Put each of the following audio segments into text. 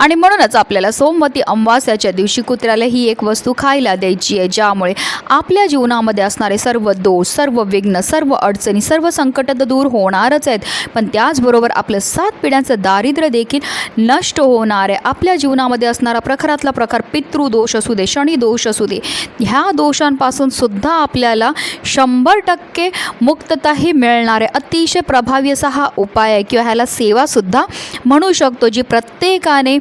आणि म्हणूनच आपल्याला सोमवती अमावास्याच्या दिवशी कुत्र्याला ही एक वस्तू खायला द्यायची आहे ज्यामुळे आपल्या जीवनामध्ये असणारे सर्व दोष सर्व विघ्न सर्व अडचणी सर्व संकट तर दूर होणारच आहेत. पण त्याचबरोबर आपलं सात पिढ्यांचं दारिद्र्य देखील नष्ट होणार आहे. आपल्या जीवनामध्ये असणारा प्रखरातला प्रकार पितृदोष असू दे शनी दोष असू दे ह्या दोषांपासून सुद्धा आपल्याला शंभर टक्के मुक्तताही मिळणार आहे. अतिशय प्रभावी असा हा उपाय आहे किंवा ह्याला सेवासुद्धा म्हणू शकतो जी प्रत्येकाने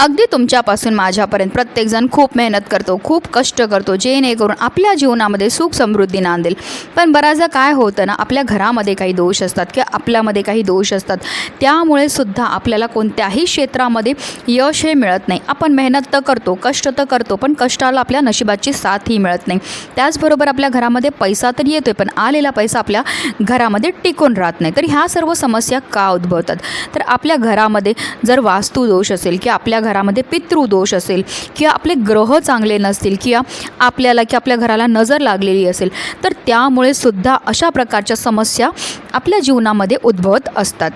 अगदी तुमच्यापासून माझ्यापर्यंत प्रत्येकजण खूप मेहनत करतो खूप कष्ट करतो जेणेकरून आपल्या जीवनामध्ये सुख समृद्धी नांदेल. पण बऱ्याचदा काय होतं ना आपल्या घरामध्ये काही दोष असतात किंवा आपल्यामध्ये काही दोष असतात. त्यामुळे सुद्धा आपल्याला कोणत्याही क्षेत्रामध्ये यश हे मिळत नाही. आपण मेहनत तर करतो कष्ट तर करतो पण कष्टाला आपल्या नशिबाची साथही मिळत नाही. त्याचबरोबर आपल्या घरामध्ये पैसा तर येतोय पण आलेला पैसा आपल्या घरामध्ये टिकून राहत नाही. तर ह्या सर्व समस्या का उद्भवतात? तर आपल्या घरामध्ये जर वास्तुदोष असेल की आपल्या घरामध्ये पितृदोष असेल किंवा आपले ग्रह चांगले नसतील किंवा आपल्याला की आपल्या घराला नजर लागलेली असेल तर त्यामुळे सुद्धा अशा प्रकारच्या समस्या आपल्या जीवनामध्ये उद्भवत असतात.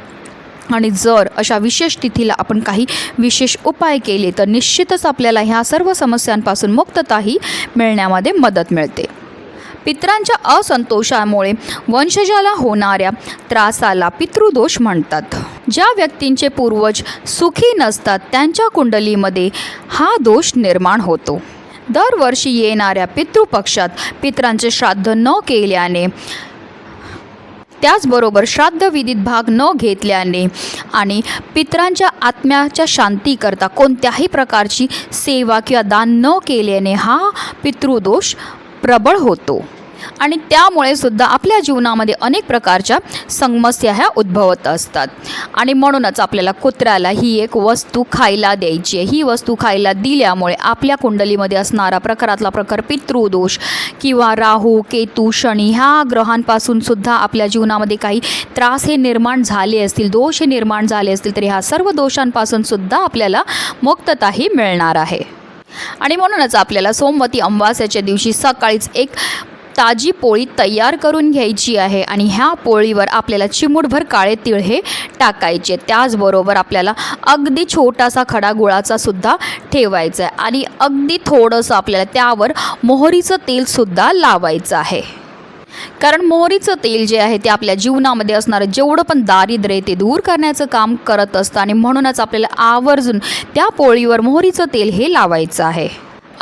आणि जर अशा विशेष तिथीला आपण काही विशेष उपाय केले तर निश्चितच आपल्याला ह्या सर्व समस्यांपासून मुक्तताही मिळण्यामध्ये मदत मिळते. पित्रांच्या असंतोषामुळे वंशजाला होणाऱ्या त्रासाला पितृदोष म्हणतात. ज्या व्यक्तींचे पूर्वज सुखी नसतात त्यांच्या कुंडलीमध्ये हा दोष निर्माण होतो. दरवर्षी येणाऱ्या पितृपक्षात पित्रांचे श्राद्ध न केल्याने त्याचबरोबर श्राद्धविधीत भाग न घेतल्याने आणि पित्रांच्या आत्म्याच्या शांतीकरता कोणत्याही प्रकारची सेवा किंवा दान न केल्याने हा पितृदोष प्रबळ होतो. आणि त्यामुळे सुद्धा आपल्या जीवनामध्ये अनेक प्रकारच्या समस्या ह्या उद्भवत असतात. आणि म्हणूनच आपल्याला कुत्र्याला ही एक वस्तू खायला द्यायची आहे. ही वस्तू खायला दिल्यामुळे आपल्या कुंडलीमध्ये असणारा प्रकारातला प्रकार पितृदोष किंवा राहू केतू शनी ह्या ग्रहांपासून सुद्धा आपल्या जीवनामध्ये काही त्रास हे निर्माण झाले असतील दोष हे निर्माण झाले असतील तर ह्या सर्व दोषांपासून सुद्धा आपल्याला मुक्तताही मिळणार आहे. आणि म्हणूनच आपल्याला सोमवती अमावास्याच्या दिवशी सकाळीच एक ताजी पोळी तयार करून घ्यायची आहे आणि ह्या पोळीवर आपल्याला चिमूटभर काळे तिळ हे टाकायचे. त्याचबरोबर आपल्याला अगदी छोटासा खडा गुळाचा सुद्धा ठेवायचा आहे आणि अगदी थोडंसं आपल्याला त्यावर मोहरीचं तेलसुद्धा लावायचं आहे. कारण मोहरीचं तेल जे आहे ते आपल्या जीवनामध्ये असणारं जेवढं पण दारिद्र्य ते दूर करण्याचं काम करत असतं आणि म्हणूनच आपल्याला आवर्जून त्या पोळीवर मोहरीचं तेल हे लावायचं आहे.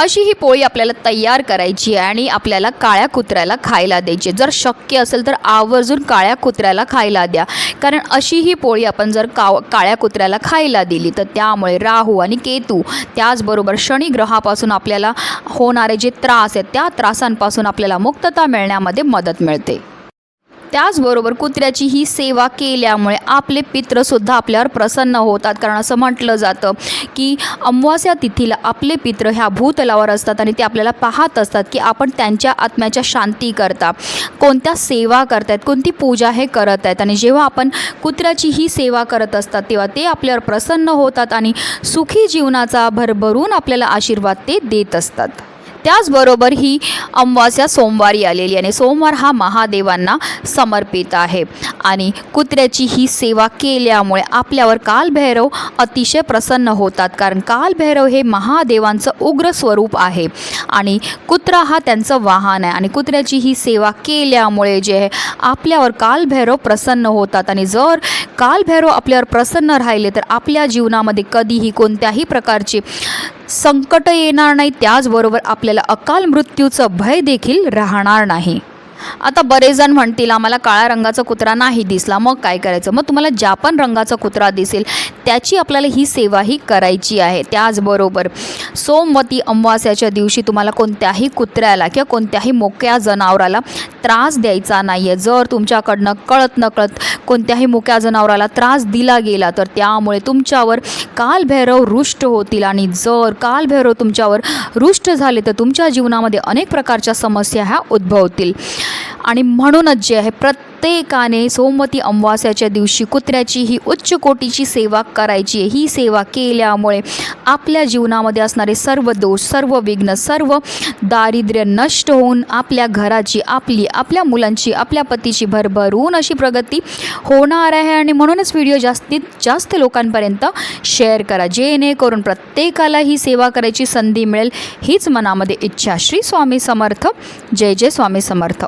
अशी ही पोळी आपल्याला तयार करायची आहे आणि आपल्याला काळ्या कुत्र्याला खायला द्यायची जर शक्य असेल तर आवर्जून काळ्या कुत्र्याला खायला द्या. कारण अशी ही पोळी आपण जर काव काळ्या कुत्र्याला खायला दिली तर त्यामुळे राहू आणि केतू त्याचबरोबर शनी ग्रहापासून आपल्याला होणारे जे त्रास आहेत त्या त्रासांपासून आपल्याला मुक्तता मिळण्यामध्ये मदत मिळते. त्याचबरोबर कुत्र्याची ही सेवा केल्यामुळे आपले पित्रसुद्धा आपल्यावर प्रसन्न होतात. कारण असं म्हटलं जातं की अमावास्या तिथीला आपले पित्र ह्या भूतलावर असतात आणि ते आपल्याला पाहत असतात की आपण त्यांच्या आत्म्याच्या शांती करता. कोणत्या सेवा करतायत कोणती पूजा हे करत आहेत आणि जेव्हा आपण कुत्र्याची ही सेवा करत असतात तेव्हा ते आपल्यावर प्रसन्न होतात आणि सुखी जीवनाचा भरभरून आपल्याला आशीर्वाद ते देत असतात. त्याचबरोबर ही अमावास्या सोमवारी आलेली आणि सोमवार हा महादेवांना समर्पित आहे. आणि कुत्र्याची ही सेवा केल्यामुळे आपल्यावर कालभैरव अतिशय प्रसन्न होतात. कारण कालभैरव हे महादेवांचं उग्र स्वरूप आहे. आणि कुत्रा हा त्यांचं वाहन आहे. आणि कुत्र्याची ही सेवा केल्यामुळे जे आहे आपल्यावर कालभैरव प्रसन्न होतात. आणि जर कालभैरव आपल्यावर प्रसन्न राहिले तर आपल्या जीवनामध्ये कधीही कोणत्याही प्रकारचे संकट येणार नाही त्याचबरोबर आपल्याला अकाल मृत्यूचं भय देखील राहणार नाही. आता बरेच जण म्हणतील आम्हाला काळ्या रंगाचा कुत्रा नाही दिसला. मग काय करायचं? मग तुम्हाला ज्या पण रंगाचा कुत्रा दिसेल त्याची आपल्याला ही सेवाही करायची आहे. त्याचबरोबर सोमवती अमावास्याच्या दिवशी तुम्हाला कोणत्याही कुत्र्याला किंवा कोणत्याही मोक्या जनावराला त्रास द्यायचा नाही आहे जर तुमच्याकडनं कळत नकळत कोणत्याही मोक्या जनावराला त्रास दिला गेला तर त्यामुळे तुमच्यावर कालभैरव रुष्ट होतील. आणि जर कालभैरव तुमच्यावर रुष्ट झाले तर तुमच्या जीवनामध्ये अनेक प्रकारच्या समस्या ह्या उद्भवतील. आणि म्हणूनच जे आहे प्रत्येकाने सोमवती अमावास्याच्या दिवशी कुत्र्याची ही उच्च कोटीची सेवा करायची आहे. ही सेवा केल्यामुळे आपल्या जीवनामध्ये असणारे सर्व दोष सर्व विघ्न सर्व दारिद्र्य नष्ट होऊन आपल्या घराची आपली आपल्या मुलांची आपल्या पतीची भरभरून अशी प्रगती होणार आहे. आणि म्हणूनच व्हिडिओ जास्तीत जास्त लोकांपर्यंत शेअर करा. जेणेकरून प्रत्येकाला ही सेवा करायची संधी मिळेल. हीच मनामध्ये इच्छा. श्री स्वामी समर्थ. जय जय स्वामी समर्थ.